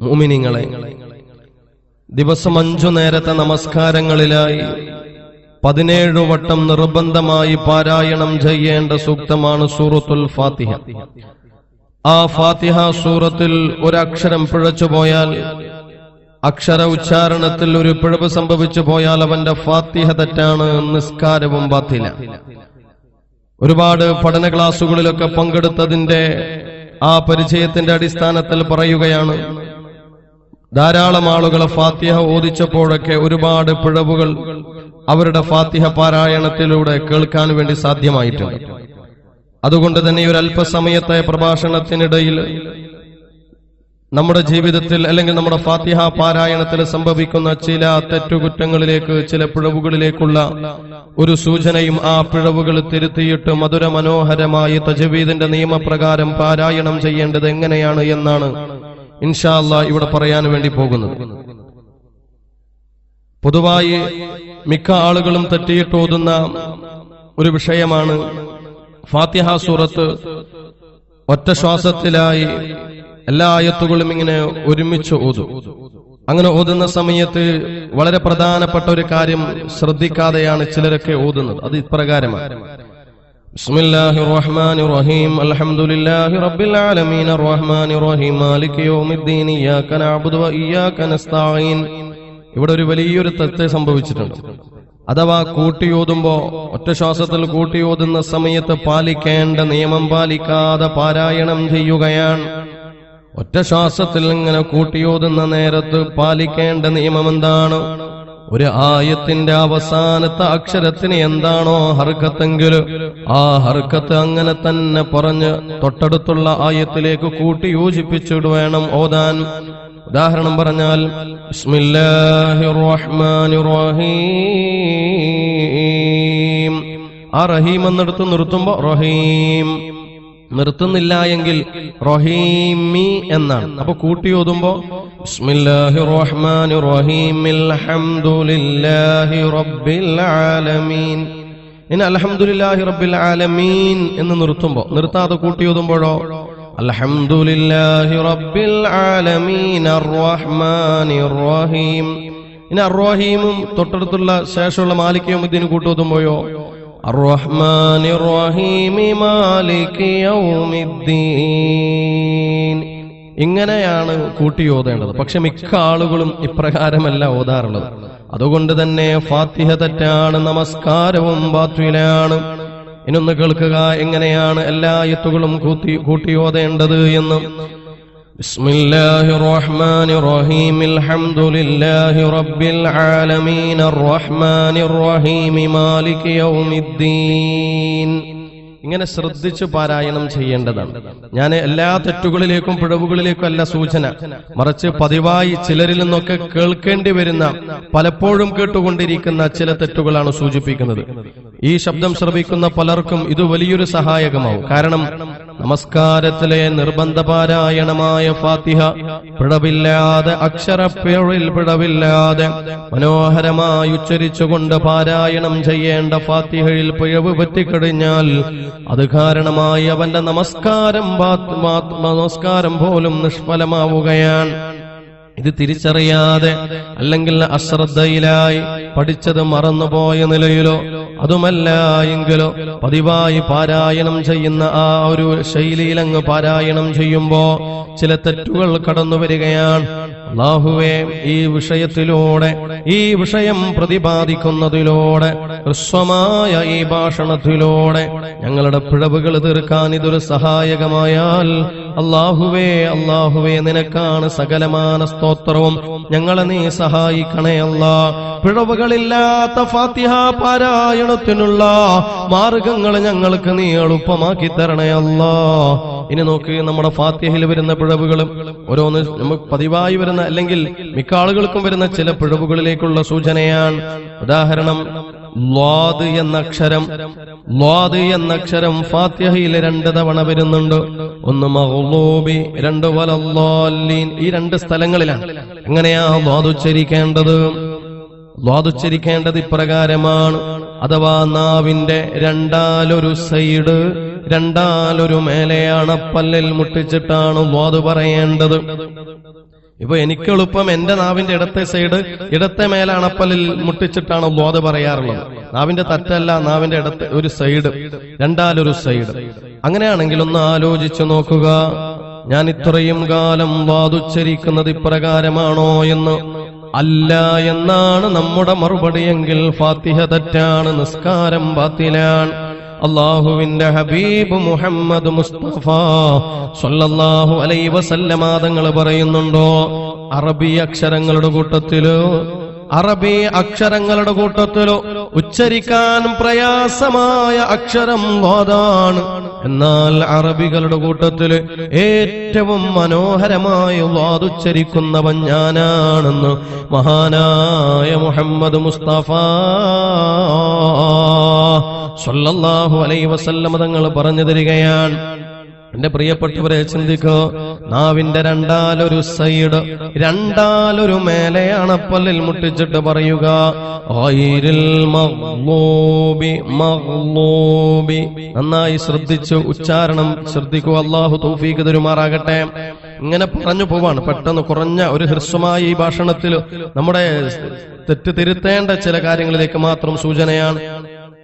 മുമിനിങ്ങളെ ദിവസം അഞ്ചു നേരത്തെ നമസ്കാരങ്ങളിലായി പതിനേഴു വട്ടം നിർബന്ധമായി പാരായണം ചെയ്യേണ്ട സൂക്തമാണ് സൂറത്തുൽ ഫാത്തിഹ. ആ ഫാത്തിഹ സൂറത്തിൽ ഒരക്ഷരം പിഴച്ചു പോയാൽ അക്ഷര ഉച്ചാരണത്തിൽ ഒരു പിഴവ് സംഭവിച്ചു പോയാൽ അവന്റെ ഫാത്തിഹ തെറ്റാണ് നിസ്കാരവും ബാത്തില. ഒരുപാട് പഠന ക്ലാസുകളിലൊക്കെ പങ്കെടുത്തതിന്റെ ആ പരിചയത്തിന്റെ അടിസ്ഥാനത്തിൽ പറയുകയാണ് ധാരാളം ആളുകൾ ഫാത്തിഹ ഓദിച്ചപ്പോഴൊക്കെ ഒരുപാട് പിഴവുകൾ അവരുടെ ഫാത്തിഹ പാരായണത്തിലൂടെ കേൾക്കാൻ വേണ്ടി സാധ്യമായിട്ടുണ്ട്. അതുകൊണ്ട് തന്നെ ഒരു അല്പസമയത്തെ പ്രഭാഷണത്തിനിടയിൽ നമ്മുടെ ജീവിതത്തിൽ അല്ലെങ്കിൽ നമ്മുടെ ഫാത്തിഹ പാരായണത്തിൽ സംഭവിക്കുന്ന ചില തെറ്റുകുറ്റങ്ങളിലേക്ക് ചില പിഴവുകളിലേക്കുള്ള ഒരു സൂചനയും ആ പിഴവുകൾ തിരുത്തിയിട്ട് മധുര മനോഹരമായി തജവീദിന്റെ നിയമപ്രകാരം പാരായണം ചെയ്യേണ്ടത് എങ്ങനെയാണ് എന്നാണ് ഇൻഷാ അല്ലാ ഇവിടെ പറയാൻ വേണ്ടി പോകുന്നത്. പൊതുവായി മിക്ക ആളുകളും തെറ്റിയിട്ട് ഓതുന്ന ഒരു വിഷയമാണ് ഫാത്തിഹ സൂറത്ത് ഒറ്റ ശ്വാസത്തിലായി എല്ലാ ആയത്തുകളും ഇങ്ങനെ ഒരുമിച്ച് ഓതു. അങ്ങനെ ഓതുന്ന സമയത്ത് വളരെ പ്രധാനപ്പെട്ട ഒരു കാര്യം ശ്രദ്ധിക്കാതെയാണ് ചിലരൊക്കെ ഓതുന്നത്. അത് ഇപ്രകാരമാണ്. بسم الله الرحمن الرحيم الحمد لله رب العالمين الرحمن الرحيم مالك يوم الدين إياك نعبد وإياك نستعين ഇവിടെ ഒരു വലിയൊരു തെറ്റ് സംഭവിച്ചിട്ടുണ്ട് അഥവാ കൂട്ടിയോതുമ്പോ ഒറ്റ ശ്വാസത്തിൽ കൂട്ടിയോതുന്ന സമയത്ത് പാലിക്കേണ്ട നിയമം പാലിക്കാതെ പാരായണം ചെയ്യുകയാണ് ഒറ്റ ശ്വാസത്തിൽ ഇങ്ങനെ കൂട്ടിയോതുന്ന നേരത്ത് പാലിക്കേണ്ട നിയമം എന്താണ് ഒരു ആയത്തിന്റെ അവസാനത്തെ അക്ഷരത്തിന് എന്താണോ ഹർക്കത്തെങ്കിൽ ആ ഹർക്കത്ത് അങ്ങനെ തന്നെ പറഞ്ഞ് തൊട്ടടുത്തുള്ള ആയത്തിലേക്ക് കൂട്ടി യോജിപ്പിച്ചിട്ട് വേണം ഓതാൻ. ഉദാഹരണം പറഞ്ഞാൽ ആ റഹീം എന്നിടത്ത് നിർത്തുമ്പോ റഹീം. നിർത്തുന്നില്ല എങ്കിൽ റഹീമി എന്നാണ്. അപ്പൊ കൂട്ടി ഓതുമ്പോ ബിസ്മില്ലാഹിർ റഹ്മാനിർ റഹീം അൽഹംദുലില്ലാഹി റബ്ബിൽ ആലമീൻ ഇനി റബ്ബിൽ ആലമീൻ എന്ന് നിർത്തുമ്പോ നിർത്താതെ കൂട്ടി ഓതുമ്പോഴോ അൽഹംദുലില്ലാഹി റബ്ബിൽ ആലമീൻ അർറഹ്മാനിർ റഹീം ഇനി അർറഹീമും തൊട്ടടുത്തുള്ള ശേഷമുള്ള മാലിക്കയും ഇതിന് കൂട്ടുവതുമ്പോഴോ الرحمن الرحيم مالك يوم الدين ഇങ്ങനെയാണ് കൂട്ടി ഓതേണ്ടത് പക്ഷെ മിക്ക ആളുകളും ഇപ്രകാരമല്ല ഓതാറുള്ളത് അതുകൊണ്ട് തന്നെ ഫാത്തിഹ തെറ്റാണ് നമസ്കാരവും ബാത്വിലാണ് ഇനൊന്ന് കേൾക്കുക എങ്ങനെയാണ് എല്ലാ എത്തുകളും കൂട്ടി കൂട്ടി ഓതേണ്ടത് എന്ന് بسم الله الرحمن الرحيم الحمد لله رب العالمين الرحمن الرحيم مالك يوم الدين ഇങ്ങനെ ശ്രദ്ധിച്ച് പാരായണം ചെയ്യേണ്ടതാണ് ഞാൻ എല്ലാ തെറ്റുകളിലേക്കും പിഴവുകളിലേക്കും അല്ല സൂചന മറിച്ച് പതിവായി ചിലരിൽ നിന്നൊക്കെ കേൾക്കേണ്ടി വരുന്ന പലപ്പോഴും കേട്ടുകൊണ്ടിരിക്കുന്ന ചില തെറ്റുകളാണ് സൂചിപ്പിക്കുന്നത് ഈ ശബ്ദം ശ്രവിക്കുന്ന പലർക്കും ഇത് വലിയൊരു സഹായകമാവും കാരണം നമസ്കാരത്തിലെ നിർബന്ധ പാരായണമായ ഫാത്തിഹ പിഴവില്ലാതെ അക്ഷരപ്പിഴവിൽ പിഴവില്ലാതെ മനോഹരമായി ഉച്ചരിച്ചുകൊണ്ട് പാരായണം ചെയ്യേണ്ട ഫാത്തിഹയിൽ പിഴവ് പറ്റിക്കഴിഞ്ഞാൽ അത് കാരണമായി അവന്റെ നമസ്കാരം നമസ്കാരം പോലും നിഷ്ഫലമാവുകയാണ്. ഇത് തിരിച്ചറിയാതെ അല്ലെങ്കിൽ അശ്രദ്ധയിലായി പഠിച്ചത് മറന്നുപോയ നിലയിലോ അതുമല്ല എങ്കിലോ പതിവായി പാരായണം ചെയ്യുന്ന ആ ഒരു ശൈലിയിൽ അങ്ങ് പാരായണം ചെയ്യുമ്പോ ചില തെറ്റുകൾ കടന്നു വരികയാണ്. അള്ളാഹുവേ ഈ വിഷയത്തിലൂടെ ഈ വിഷയം പ്രതിപാദിക്കുന്നതിലൂടെ ഹ്രസ്വമായ ഈ ഭാഷണത്തിലൂടെ ഞങ്ങളുടെ പിഴവുകൾ തീർക്കാൻ ഇതൊരു സഹായകമായാൽ അള്ളാഹുവേ അള്ളാഹുവേ നിനക്കാണ് സകലമാന സ്തോത്രവും. ഞങ്ങളെ നീ സഹായിക്കണേ അല്ലാ. പിഴവുകളില്ലാത്ത ഫാത്തിഹ പാരായണത്തിനുള്ള മാർഗങ്ങൾ ഞങ്ങൾക്ക് നീ എളുപ്പമാക്കി തരണേ അല്ലാ. ഇനി നോക്ക് നമ്മുടെ ഫാത്തിഹയിൽ വരുന്ന പിഴവുകളും ഓരോന്ന് നമുക്ക് പതിവായി വരുന്ന അല്ലെങ്കിൽ മിക്ക ആളുകൾക്കും വരുന്ന ചില പിഴവുകളിലേക്കുള്ള സൂചനയാണ്. ഉദാഹരണം ലാദ് എന്ന അക്ഷരം ലാദ് എന്ന അക്ഷരം ഫാത്യഹയിൽ രണ്ട് തവണ വരുന്നുണ്ട്. ഒന്ന് മഹ്ലൂബി രണ്ട് വലല്ലാലീൻ ഈ രണ്ട് സ്ഥലങ്ങളിലാണ്. എങ്ങനെയാ ലാദ് ഉച്ചരിക്കേണ്ടത്? ലാദ് ഉച്ചരിക്കേണ്ടത് ഇപ്രകാരമാണ്. അഥവാ നാവിന്റെ രണ്ടാലൊരു സൈഡ് രണ്ടാലൊരു മേലെയാണ് പല്ലിൽ മുട്ടിച്ചിട്ടാണ് ലാദ് പറയേണ്ടത്. ഇപ്പൊ എനിക്ക് എളുപ്പം എന്റെ നാവിന്റെ ഇടത്തെ സൈഡ് ഇടത്തെ മേലണപ്പലിൽ മുട്ടിച്ചിട്ടാണ് ബോധ പറയാറുള്ളത്. നാവിന്റെ തറ്റല്ല നാവിന്റെ ഇടത്തെ ഒരു സൈഡ് രണ്ടാലൊരു സൈഡ്. അങ്ങനെയാണെങ്കിൽ ഒന്ന് ആലോചിച്ചു നോക്കുക. ഞാൻ ഇത്രയും കാലം വാതുച്ചരിക്കുന്നത് ഇപ്രകാരമാണോ എന്ന്. അല്ല എന്നാണ് നമ്മുടെ മറുപടിയെങ്കിൽ ഫാത്തിഹ തെറ്റാണ് നിസ്കാരം ബാത്തിലാണ്. അള്ളാഹുവിന്റെ ഹബീബ് മുഹമ്മദ് മുസ്തഫ സല്ലല്ലാഹു അലൈ വസല്ലമ തങ്ങൾ പറയുന്നുണ്ടോ? അറബി അക്ഷരങ്ങളുടെ കൂട്ടത്തിലോ? അറബി അക്ഷരങ്ങളുടെ കൂട്ടത്തിലോ? ഉച്ചരിക്കാൻ പ്രയാസമായ അക്ഷരം വാദാണ് എന്നാൽ അറബികളുടെ കൂട്ടത്തിൽ ഏറ്റവും മനോഹരമായി വാതുച്ചരിക്കുന്നവൻ ഞാനാണെന്ന് മഹാനായ മുഹമ്മദ് മുസ്തഫ സ്വല്ലല്ലാഹു അലൈ വസല്ലമ തങ്ങൾ പറഞ്ഞു തരികയാണ്. എന്റെ പ്രിയപ്പെട്ടവരെ ചിന്തിക്കോ. നാവിന്റെ രണ്ടാലൊരു സൈഡ് രണ്ടാലൊരു മേലെയാണ് പല്ലിൽ മുട്ടിച്ചിട്ട് പറയുക. നന്നായി ശ്രദ്ധിച്ചു ഉച്ചാരണം ശ്രദ്ധിക്കൂ. അള്ളാഹു തൗഫീഖ് തരുമാറാകട്ടെ. ഇങ്ങനെ പറഞ്ഞു പോവാണ്. പെട്ടെന്ന് കുറഞ്ഞ ഒരു ഹ്രസ്വമായ ഈ ഭാഷണത്തിൽ നമ്മുടെ തെറ്റ് തിരുത്തേണ്ട ചില കാര്യങ്ങളിലേക്ക് മാത്രം സൂചനയാണ്.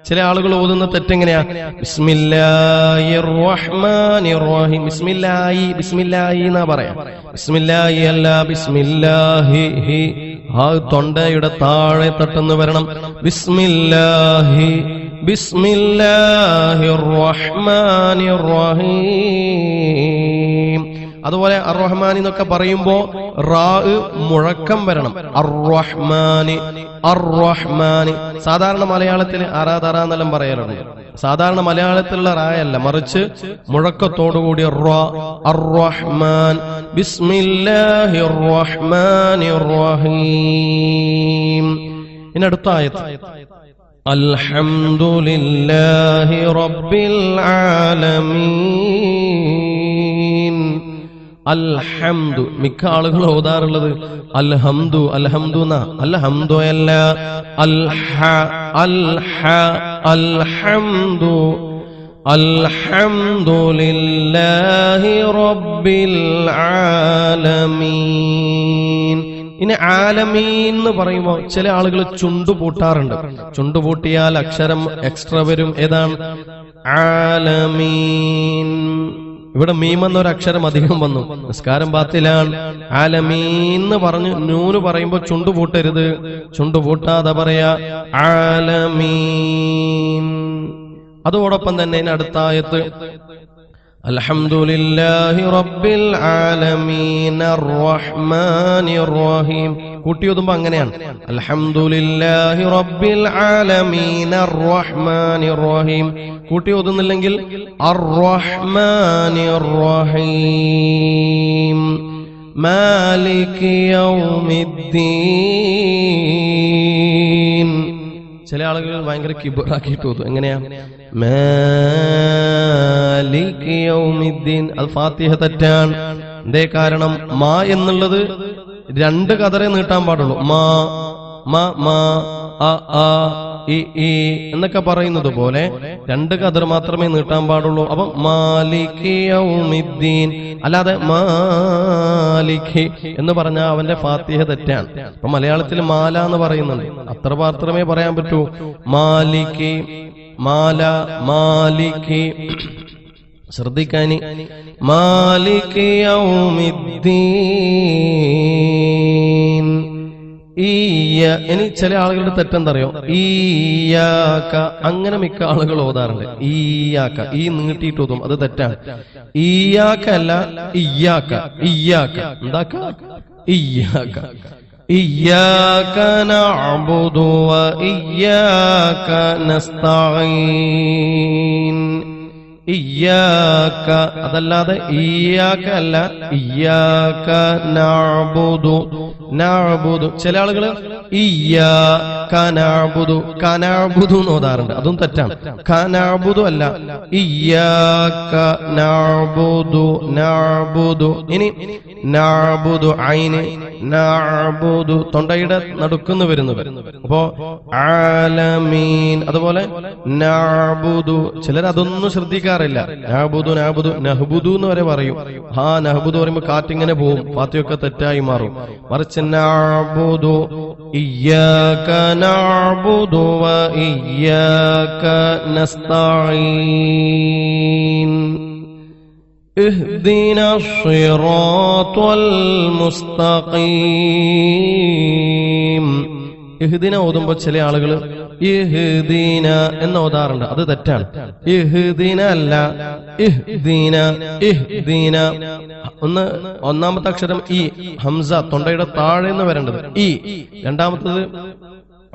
ചില ആളുകൾ ഓതുന്ന തെറ്റെങ്ങനെയാ? റഹ്മാനിർ റഹീം ബിസ്മില്ലാഹി ബിസ്മില്ലാഹി ബിസ്മില്ലാഹി ബിസ്മില്ലാഹി ആ തൊണ്ടയുടെ താഴെ തട്ടെന്ന് വരണം. ബിസ്മില്ലാഹി ബിസ്മില്ലാഹിർ റഹ്മാനിർ റഹീം അതുപോലെ അർറഹ്മാൻ എന്നൊക്കെ പറയുമ്പോ റാ മുഴക്കം വരണം. അർറഹ്മാനി അർറഹ്മാനി സാധാരണ മലയാളത്തിൽ അറാതറ എന്നെല്ലാം പറയാറുണ്ട്. സാധാരണ മലയാളത്തിലുള്ള റായല്ല. മറിച്ച് മുഴക്കത്തോടുകൂടി റാ അർറഹ്മാൻ. ബിസ്മില്ലാഹി റഹ്മാനി റഹീം ഇനി അടുത്ത ആയത്ത്. അൽഹംദുലില്ലാഹി റബ്ബിൽ ആലമീൻ. അൽഹംദു മിക്ക ആളുകൾ ഓതാറുള്ളത് അൽഹംദു അൽഹംദു അൽഹംദു അല്ല അൽഹ അൽഹ അൽഹംദു അൽഹംദുലില്ലാഹി റബ്ബിൽ ആലമീൻ. ഇനി ആലമീൻ എന്ന് പറയുമ്പോൾ ചില ആളുകൾ ചുണ്ടു പൂട്ടാറുണ്ട്. ചുണ്ടു പൂട്ടിയാൽ അക്ഷരം എക്സ്ട്രാ വരും. ഏതാണ്? ആലമീൻ. ഇവിടെ മീം എന്നൊരു അക്ഷരം അധികം വന്നു. നിസ്കാരം ബാത്തിലാണ്. ആലമീന്ന് പറഞ്ഞു നൂന് പറയുമ്പോ ചുണ്ടു പൂട്ടരുത്. ചുണ്ടു പൂട്ടാതെ പറയാ ആലമീൻ. അതോടൊപ്പം തന്നെ അടുത്തായത് അലഹമുല്ലാഹി റബ്ബിൽ ആലമീൻ അർറഹ്മാനിർ റഹീം. കൂട്ടി ഓതുമ്പോ അങ്ങനെയാണ്. അൽഹംദുലില്ലാഹി റബ്ബിൽ റഹീം കൂട്ടി ഓതുന്നില്ലെങ്കിൽ അർറഹ്മാനിർ റഹീം യൗമിദ്ദീൻ. ചില ആളുകൾ ഭയങ്കര കിബറാക്കിയിട്ട് ഓതും എങ്ങനെയാ? മാലിക് യൗമിദ്ദീൻ. അത് ഫാത്തിഹ തെറ്റാണ്. എന്തേ കാരണം? മാ എന്നുള്ളത് രണ്ട് കതറേ നീട്ടാൻ പാടുള്ളൂ. മാ മാ മാ അ ആ ഇ ഇ എന്നൊക്കെ പറയുന്നത് പോലെ രണ്ട് കതർ മാത്രമേ നീട്ടാൻ പാടുള്ളൂ. അപ്പം മാലികിയൗമിദ്ദീൻ അല്ലാതെ മാലിഖി എന്ന് പറഞ്ഞാൽ അവന്റെ ഫാത്തിഹ തെറ്റാണ്. അപ്പൊ മലയാളത്തിൽ മാല എന്ന് പറയുന്നുണ്ട്. അത്ര മാത്രമേ പറയാൻ പറ്റൂ. മാലിക്കി മാല മാലിക്. ശ്രദ്ധിക്കാനി മാലിക് യൗമിദ്ദീൻ ഈയ ഇനി ചില ആളുകളുടെ തെറ്റെന്തറിയോ ഈയാക്ക അങ്ങനെ മിക്ക ആളുകൾ ഓതാറുണ്ട് ഈയാക്ക ഈ നീട്ടിയിട്ട് ഓതും അത് തെറ്റാണ് ഈയാക്ക അല്ല ഇയ്യാക്ക ഇയ്യാക്ക എന്താക്ക ഇയ്യാക്ക إياك نعبد وإياك نستعين ഇയ്യാക്ക അതല്ലാതെ ഇയ്യാക്ക അല്ല. ഇയ്യാക്ക നാബുദു നാബുദു. ചില ആളുകൾ ഇയ്യാ കനാബുദു കനാബുദു എന്ന് ഓതാറുണ്ട്. അതും തെറ്റാണ്. കനാബുദു അല്ല. ഇയ്യാക്ക നാബുദു നാബുദു. ഇനി നഅബുദു ഐന് നാബുദു തൊണ്ടയുടെ നടുക്കുന്ന് വരുന്നവർ. അപ്പോ ആലമീൻ അതുപോലെ നാബുദു ചിലർ അതൊന്നും ശ്രദ്ധിക്കാറില്ല. നാബുദു നാബുദു നഹ്ബുദു എന്ന് വരെ പറയും. ആ നഹ്ബുദു പറയുമ്പോ കാറ്റിങ്ങനെ പോവും പാത്തിയൊക്കെ തെറ്റായി മാറും. മറിച്ച് നാബുദു നഅബുദു വ ഇയ്യാക നസ്തഈൻ اهدنا الصراط المستقيم ഇഹ്ദിന ഓതുമ്പോ ചില ആളുകൾ ഇഹ്ദീന എന്ന് ഓതാറുണ്ട് അത് തെറ്റാണ് ഇഹ്ദീന അല്ല ഇഹ്ദീന ഇഹ്ദീന ഒന്ന് ഒന്നാമത്തെ അക്ഷരം ഈ ഹംസ തൊണ്ടയുടെ താഴെ നിന്ന് വരേണ്ടത് ഈ രണ്ടാമത്തത്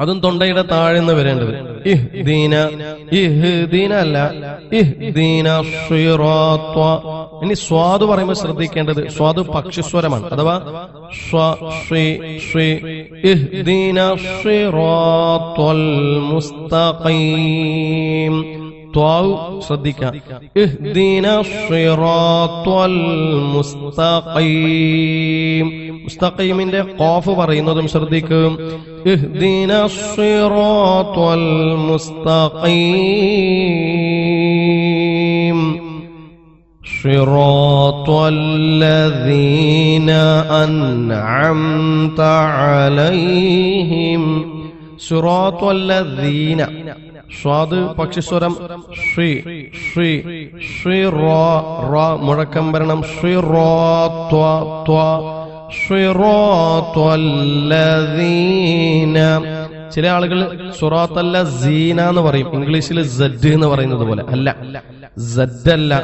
അതും തൊണ്ടയുടെ താഴെ നിന്ന് വരേണ്ടത്. ഇഹ് ദീന ഇഹ് ദീന അല്ല ഇഹ് ദീന ഇനി സ്വാദ് പറയുമ്പോൾ ശ്രദ്ധിക്കേണ്ടത് സ്വാദ് പക്ഷിസ്വരമാണ്. അഥവാ ഇഹ്ദീന സിറാത്തൽ മുസ്തഖീം. ത്വാവ് ശ്രദ്ധിക്കാം. ഇഹ് ദീന മുസ്തഖീം. മുസ്തഖീമിന്റെ ഖാഫ് പറയുന്നതും ശ്രദ്ധിക്കും ഇഹ്ദീന സിറാത്തൽ മുസ്തഖീം صراط الذين أنعمت عليهم صراط الذين സ്വാദ് പക്ഷിസ്വരം ശ്രീ ശ്രീ ശ്രീ റോ റോ മുഴക്കം വരണം ശ്രീ റോ ത്വ ത്വ ശ്രീ റോ ത്വല്ലദീന ചില ആളുകൾ സുറാത്തല്ല സീന എന്ന് പറയും. ഇംഗ്ലീഷിൽ സെഡ് എന്ന് പറയുന്നത് പോലെ. അല്ല. സെഡ് അല്ല.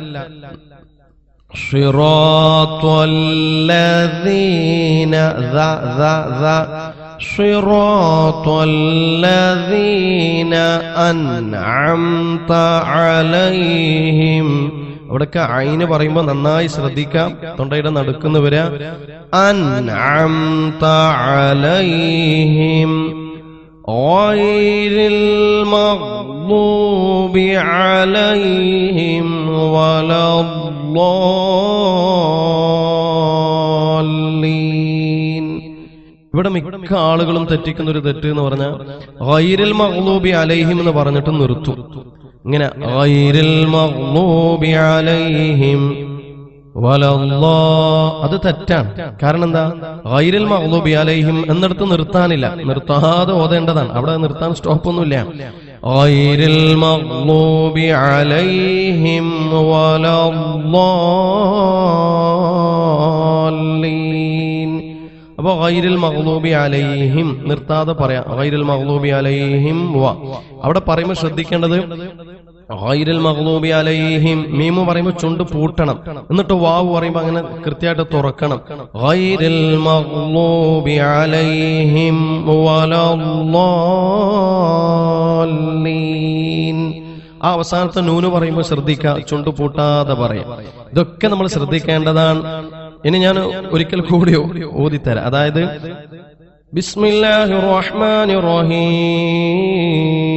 അൻഅംത അലൈഹിം അവിടൊക്കെ അയിന് പറയുമ്പോൾ നന്നായി ശ്രദ്ധിക്കാം. തൊണ്ടയുടെ നടുക്കുന്ന വരെ ഇവിടെ മിക്ക ആളുകളും തെറ്റിക്കുന്ന ഒരു തെറ്റ് എന്ന് പറഞ്ഞാൽ ഗൈരിൽ മഹ്ലൂബി അലൈഹിം എന്ന് പറഞ്ഞിട്ട് നിർത്തും. ഇങ്ങനെ അത് തെറ്റാണ്. കാരണം എന്താ? ഗൈരിൽ മഹ്ലൂബി അലൈഹിം എന്നിടത്ത് നിർത്താനില്ല. നിർത്താതെ ഓതേണ്ടതാണ്. അവിടെ നിർത്താൻ സ്റ്റോപ്പ് ഒന്നുമില്ല ഗൈരിൽ മഹ്ലൂബി അലൈഹിം അപ്പൊ ഗൈരിൽ മഹ്ലൂബി അലൈഹിം നിർത്താതെ പറയാം. ഗൈരിൽ മഹ്ലൂബി അലൈഹിം വ. അവിടെ പറയുമ്പോൾ ശ്രദ്ധിക്കേണ്ടത് ഗൈരിൽ മഗ്ലൂബി അലൈഹിം മീമു പറയുമ്പോൾ ചുണ്ട് പൂട്ടണം. എന്നിട്ട് വാവ് പറയുമ്പോൾ അങ്ങനെ കൃത്യമായിട്ട് തുറക്കണം. ഗൈരിൽ മഗ്ലൂബി അലൈഹിം വലല്ലീൻ ആ അവസാനത്തെ നൂന് പറയുമ്പോൾ ശ്രദ്ധിക്കുക ചുണ്ട് പൂട്ടാതെ പറയാം. ഇതൊക്കെ നമ്മൾ ശ്രദ്ധിക്കേണ്ടതാണ്. ഇനി ഞാൻ ഒരിക്കൽ കൂടി ഓതിത്തരാം. അതായത് ബിസ്മില്ലാഹിർ റഹ്മാനിർ റഹീം.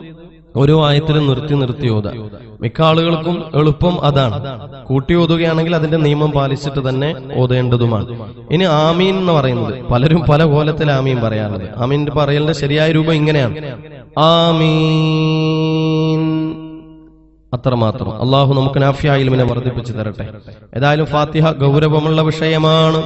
ഓരോ ആയത്തിലും നിർത്തി നിർത്തി ഓത. മിക്ക ആളുകൾക്കും എളുപ്പം അതാണ്. കൂട്ടി ഓതുകയാണെങ്കിൽ അതിന്റെ നിയമം പാലിച്ചിട്ട് തന്നെ ഓതേണ്ടതുമാണ്. ഇനി ആമീൻ എന്ന് പറയുന്നത്. പലരും പല കോലത്തിൽ ആമീൻ പറയാറുണ്ട്. ആമീൻ പറയലിന്റെ ശരിയായ രൂപം ഇങ്ങനെയാണ്. ആമീൻ. അത്രമാത്രം. അള്ളാഹു നമുക്ക് നാഫ്യായിലുമിനെ വർദ്ധിപ്പിച്ചു തരട്ടെ. ഏതായാലും ഫാത്തിഹ ഗൗരവമുള്ള വിഷയമാണ്.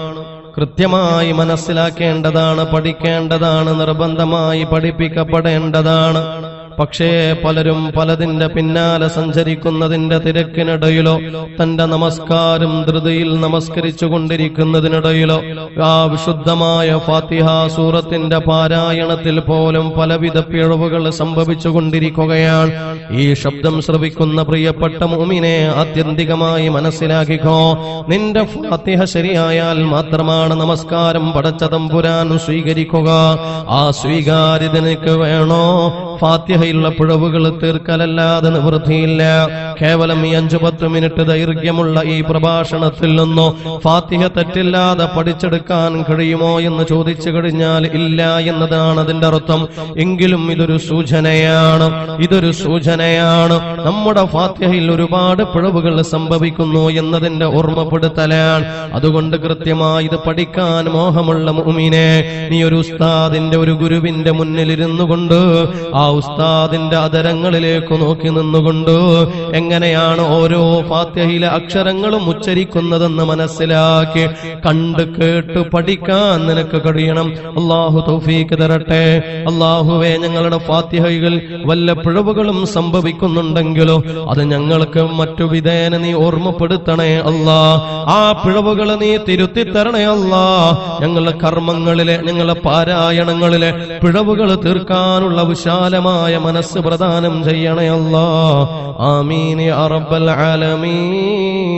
കൃത്യമായി മനസ്സിലാക്കേണ്ടതാണ് പഠിക്കേണ്ടതാണ് നിർബന്ധമായി പഠിപ്പിക്കപ്പെടേണ്ടതാണ്. പക്ഷേ പലരും പലതിന്റെ പിന്നാലെ സഞ്ചരിക്കുന്നതിന്റെ തിരക്കിനിടയിലോ തന്റെ നമസ്കാരം ധൃതിയിൽ നമസ്കരിച്ചു കൊണ്ടിരിക്കുന്നതിനിടയിലോ ആ വിശുദ്ധമായ ഫാത്തിഹ സൂറത്തിന്റെ പാരായണത്തിൽ പോലും പലവിധ പിഴവുകൾ സംഭവിച്ചു കൊണ്ടിരിക്കുകയാണ് ഈ ശബ്ദം ശ്രവിക്കുന്ന പ്രിയപ്പെട്ട മുമിനെ ആത്യന്തികമായി മനസ്സിലാക്കിക്കോ. നിന്റെ ഫാത്തിഹ ശരിയായാൽ മാത്രമാണ് നമസ്കാരം പടച്ചതം പുരാൻ സ്വീകരിക്കുക. ആ സ്വീകാര്യത നിനക്ക് വേണോ ഫാത്തിഹയുള്ള പിഴവുകൾ തീർക്കലല്ലാതെ നിവൃത്തിയില്ല. കേവലം ഈ അഞ്ചു പത്ത് മിനിറ്റ് ദൈർഘ്യമുള്ള ഈ പ്രഭാഷണത്തിൽ നിന്നോ ഫാത്തിഹ തെറ്റില്ലാതെ പഠിച്ചെടുക്കാൻ കഴിയുമോ എന്ന് ചോദിച്ചു കഴിഞ്ഞാൽ ഇല്ല എന്നതാണ് അതിന്റെ അർത്ഥം. എങ്കിലും ഇതൊരു സൂചനയാണ്. ഇതൊരു സൂചനയാണ്. നമ്മുടെ ഫാത്തിഹയിൽ ഒരുപാട് പിഴവുകൾ സംഭവിക്കുന്നു എന്നതിന്റെ ഓർമ്മപ്പെടുത്തലാണ്. അതുകൊണ്ട് കൃത്യമായി ഇത് പഠിക്കാൻ മോഹമുള്ള മുമിനെ നീ ഒരു ഉസ്താദിന്റെ ഒരു ഗുരുവിന്റെ മുന്നിലിരുന്നു കൊണ്ട് ആ ഉസ്താദിന്റെ അതരങ്ങളിലേക്ക് നോക്കി നിന്നുകൊണ്ട് എങ്ങനെയാണ് ഓരോ ഫാത്തിഹയിലെ അക്ഷരങ്ങളും ഉച്ചരിക്കുന്നതെന്ന് മനസ്സിലാക്കി കണ്ട് കേട്ട് പഠിക്കാൻ നിനക്ക് കഴിയണം. അള്ളാഹു തൗഫീക്ക് തരട്ടെ. അള്ളാഹുവെ ഞങ്ങളുടെ ഫാത്യഹികൾ വല്ല പിഴവുകളും സംഭവിക്കുന്നുണ്ടെങ്കിലോ അത് ഞങ്ങൾക്ക് മറ്റു വിധേന നീ ഓർമ്മപ്പെടുത്തണേ അല്ലാ. ആ പിഴവുകൾ നീ തിരുത്തി തരണേ അല്ലാ. ഞങ്ങളുടെ കർമ്മങ്ങളിലെ ഞങ്ങളുടെ പാരായണങ്ങളിലെ പിഴവുകൾ തീർക്കാനുള്ള വിശാലമായ മനസ്സ് പ്രദാനം ചെയ്യണേ അല്ലാ ആമീൻ യാ റബ്ബൽ ആലമീൻ.